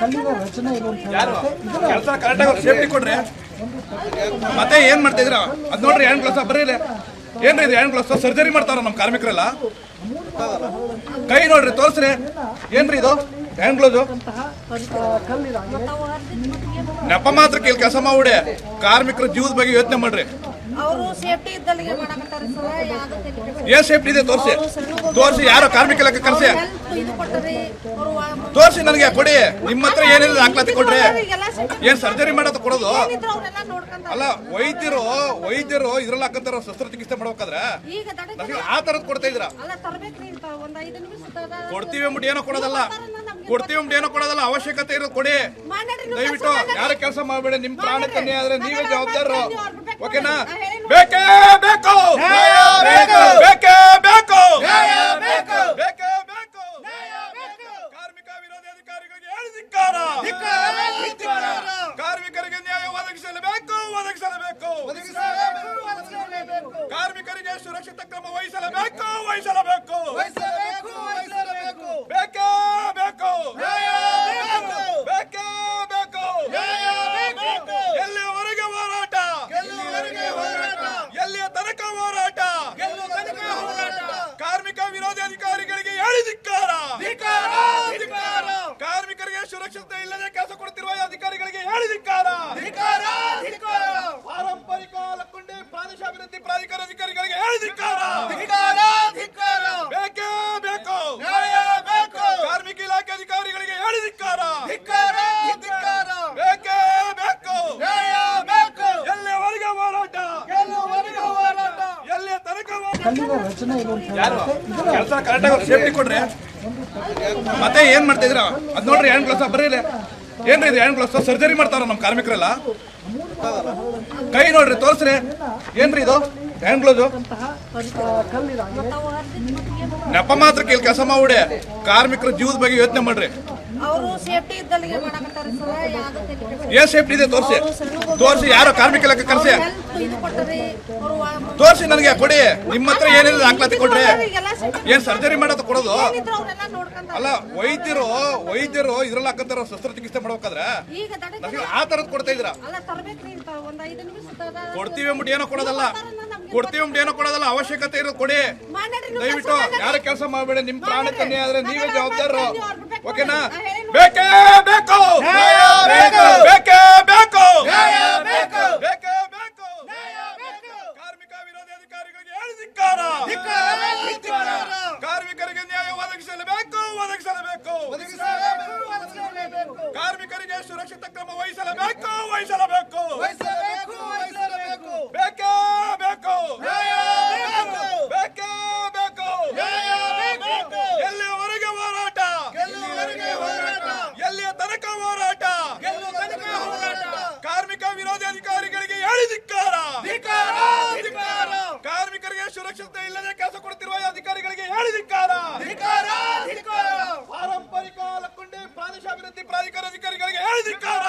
ಕಲ್ಲಿನ ರಚನೆ ಇದೆ ಅಂತ ಯಾರು? ಕೆಲಸ ಕರೆಕ್ಟಾಗಿ ಸೇಫ್ಟಿ ಕೊಡ್ರಿ ಮತ್ತೆ ಏನ್ ಮಾಡ್ತಾ ಇದ್ರ ಅದ್ ನೋಡ್ರಿ ಹ್ಯಾಂಡ್ ಗ್ಲೌಸ್ ಬರ್ರಿ ಇಲ್ಲಿ. ಏನ್ರಿ ಇದು ಹ್ಯಾಂಡ್ ಗ್ಲೌಸ್ ಸರ್ಜರಿ ಮಾಡ್ತಾರ ನಮ್ ಕಾರ್ಮಿಕರೆಲ್ಲ. ಕೈ ನೋಡ್ರಿ ತೋರ್ಸ್ರಿ. ಏನ್ರಿ ಇದು? ಹ್ಯಾಂಡ್ ಗ್ಲೌಸ್ ನೆಪ ಮಾತ್ರ ಕೇಳಿ ಕೆಲಸ ಮಾಡಿ ಕಾರ್ಮಿಕರ ಜೀವದ ಬಗ್ಗೆ ಯೋಚನೆ ಮಾಡ್ರಿ. ಅವರು ಸೇಫ್ಟಿ ಇದ್ದಲ್ಲಿಗೆ ಮಾಡಕತ್ತಾರ ಸರ್? ಯಾವ್ದು ಏನ್ ಸೇಫ್ಟಿ ಇದೆ ತೋರಿಸಿ. ತೋರಿಸಿ ಯಾರೋ ಕಾರ್ಮಿಕ ಇಲಾಖೆ ಕರ್ಸಿ. ತೋರಿಸಿ ಇದು ಅವ್ರು ನನಗೆ ಕೊಡಿ. ನಿಮ್ಮ ಹತ್ರ ಏನೇನು ದಾಖಲಾತಿ ಕೊಡ್ರಿ. ಏನ್ ಸರ್ಜರಿ ಮಾಡೋದು ಕೊಡೋದು? ನೋಡ್ಕೊಂತಾರೆ. ಅಲ್ಲ ವೈದ್ಯರು ವೈದ್ಯರು ಇದ್ರಲ್ಲಿ ಹಾಕಂತಾರ ಶಸ್ತ್ರಚಿಕಿತ್ಸೆ ಮಾಡ್ಬೇಕಾದ್ರೆ? ಈಗ ಆ ತರದ್ ಕೊಡ್ತಾ ಇದ್ರ ಅಲ್ಲ ತರ್ಬೇಕ್ರಿ ಇಂತ ಒಂದ್ ಐದು ನಿಮಿಷ ತಡ- ಕೊಡ್ತೀವಿ ಅಂದ್ಬಿಟ್ಟು ಏನೋ ಕೊಡೋದಲ್ಲ. ಕೊಡ್ತೀವಿ ಅಂದ್ಬಿಟ್ಟು ಏನೋ ಕೊಡೋದಲ್ಲ. ಅವಶ್ಯಕತೆ ಇರೋದು ಕೊಡಿ. ದಯವಿಟ್ಟು ಯಾರ ಕೆಲಸ ಮಾಡಬೇಡಿ ನಿಮ್ ಪ್ರಾಣಕ್ಕೆ ಆದ್ರೆ ನೀವೇ ಜವಾಬ್ದಾರರು. ಓಕೆನಾ. ಬೇಕೇ ಬೇಕು. ಬೇಕೇ. ಬೇಕು ಬೇಕೇ. ಬೇಕು. ಕಾರ್ಮಿಕ ವಿರೋಧಿ ಅಧಿಕಾರಿಗಳಿಗೆ ಹೇಳಿ ಧಿಕ್ಕಾರ. ಕಾರ್ಮಿಕರಿಗೆ ನ್ಯಾಯ ಒದಗಿಸಲೇಬೇಕು ಒದಗಿಸಲೇಬೇಕು ಕಾರ್ಮಿಕರಿಗೆ ಸುರಕ್ಷಿತ ಕ್ರಮ ವಹಿಸಲೇಬೇಕು ವಹಿಸಲೇಬೇಕು ಬೇಕೇ ಬೇಕು ಬೇಕೇ ಬೇಕು ಎಲ್ಲಿಯವರೆಗೆ ಹೋರಾಟ ಎಲ್ಲಿಯ ತನಕ ಹೋರಾಟ ಕಾರ್ಮಿಕ ವಿರೋಧಿ ಅಧಿಕಾರಿಗಳಿಗೆ ಹೇಳಿ ಧಿಕ್ಕಾರ ಕಾರ್ಮಿಕರಿಗೆ ಸುರಕ್ಷತೆ ಇಲ್ಲದೆ ಕೆಲಸ ಕೊಡ್ತಿರುವ ಈ ಅಧಿಕಾರಿಗಳಿಗೆ ಹೇಳಿ ಧಿಕ್ಕಾರ ಪಾರಂಪರಿಕ ಲಕ್ಕುಂಡಿ ಪ್ರಾದೇಶಿಕ ಅಭಿವೃದ್ಧಿ ಪ್ರಾಧಿಕಾರ ಅಧಿಕಾರಿಗಳಿಗೆ ಹೇಳಿ ಧಿಕ್ಕಾರ ಬೇಕೇ ಬೇಕು ಕಾರ್ಮಿಕ ಇಲಾಖೆ ಅಧಿಕಾರಿಗಳಿಗೆ ಹೇಳಿ ಧಿಕ್ಕಾರ ಬೇಕೇ ಬೇಕು ಎಲ್ಲಿಯವರೆಗೆ ಹೋರಾಟ ಎಲ್ಲಿಯ ತನಕ ಹೋರಾಟ ಕಲ್ಲಿನ ರಚನೆ ಕೆಲಸ ಕರೆಕ್ಟಾಗಿ ಸೇಫ್ಟಿ ಕೊಡ್ರಿ ಮತ್ತೆ ಏನ್ ಮಾಡ್ತಾ ಇದ್ರ ಅದ್ ನೋಡ್ರಿ ಹ್ಯಾಂಡ್ ಗ್ಲೌಸ್ ಬರೀ. ಏನ್ರಿ ಇದು ಹ್ಯಾಂಡ್ ಗ್ಲೌಸ್ ಸರ್ಜರಿ ಮಾಡ್ತಾರ ನಮ್ ಕಾರ್ಮಿಕರೆಲ್ಲ? ಕೈ ನೋಡ್ರಿ ತೋರ್ಸ್ರಿ. ಏನ್ರಿ ಇದು? ಹ್ಯಾಂಡ್ ಗ್ಲೌಸ್ ನೆಪ ಮಾತ್ರ ಕೇಳಿ ಕೆಲಸ ಮಾಡಿ ಕಾರ್ಮಿಕರ ಜೀವದ ಬಗ್ಗೆ ಯೋಚನೆ ಮಾಡ್ರಿ. ಅವರು ಸೇಫ್ಟಿ ಇದ್ದಲ್ಲಿಗೆ ಮಾಡಕತ್ತಾರ ಸರ್. ಯಾವ್ದು ತಲೆ ಕೆಡಿಸ್ಕೊಳಲ್ಲ. ಏನ್ ಸೇಫ್ಟಿ ಇದೆ? ತೋರಿಸಿ. ತೋರಿಸಿ ಯಾರೋ ಕಾರ್ಮಿಕ ಇಲಾಖೆ ಕರ್ಸಿ. ತೋರಿಸಿ ನನಗೆ ಕೊಡಿ. ನಿಮ್ಮ ಹತ್ರ ಏನೇನು ದಾಖಲಾತಿ ಕೊಡ್ರಿ ಏನ್ ಸರ್ಜರಿ ಮಾಡೋದು ಕೊಡೋದು? ಅಲ್ಲ ವೈದ್ಯರು ವೈದ್ಯರು ಇದ್ರಲ್ಲಿ ಹಾಕಂತಾರ ಶಸ್ತ್ರಚಿಕಿತ್ಸೆ ಮಾಡ್ಬೇಕಾದ್ರೆ? ಆ ತರದ್ ಕೊಡ್ತಾ ಇದ್ರ ಕೊಡ್ತೀವಿ ಅಂದ್ಬಿಟ್ಟು ಏನೋ ಕೊಡೋದಲ್ಲ. ಕೊಡ್ತೀವಿ ಅಂದ್ಬಿಟ್ಟು ಏನೋ ಕೊಡೋದಲ್ಲ. ಅವಶ್ಯಕತೆ ಇರೋದು ಕೊಡಿ. ದಯವಿಟ್ಟು ಯಾರ ಕೆಲಸ ಮಾಡಬೇಡಿ. ನಿಮ್ ಪ್ರಾಣಕ್ಕೆ ಆದ್ರೆ ನೀವೇ ಜವಾಬ್ದಾರರು. ಓಕೆನಾ. ಬೇಕೇ ಬೇಕು. ಬೇಕೇ. ಬೇಕು ಬೇಕೇ. ಬೇಕು. ಕಾರ್ಮಿಕ ವಿರೋಧಿ ಅಧಿಕಾರಿಗಳಿಗೆ ಹೇಳಿ ಧಿಕ್ಕಾರ. ಕಾರ್ಮಿಕರಿಗೆ ನ್ಯಾಯ ಒದಗಿಸಲೇಬೇಕು ಒದಗಿಸಲೇಬೇಕು ಕಾರ್ಮಿಕರಿಗೆ ಸುರಕ್ಷಿತ ಕ್ರಮ ವಹಿಸಲೇಬೇಕು ವಹಿಸಲೇಬೇಕು ಸುರಕ್ಷತೆ ಇಲ್ಲದೆ ಕೆಲಸ ಕೊಡುತ್ತಿರುವ ಅಧಿಕಾರಿಗಳಿಗೆ ಹೇಳಿ ಧಿಕ್ಕಾರ! ಪಾರಂಪರಿಕ ಲಕ್ಕುಂಡಿ ಪ್ರದೇಶಾಭಿವೃದ್ಧಿ ಪ್ರಾಧಿಕಾರ ಅಧಿಕಾರಿಗಳಿಗೆ ಹೇಳಿ ಧಿಕ್ಕಾರ!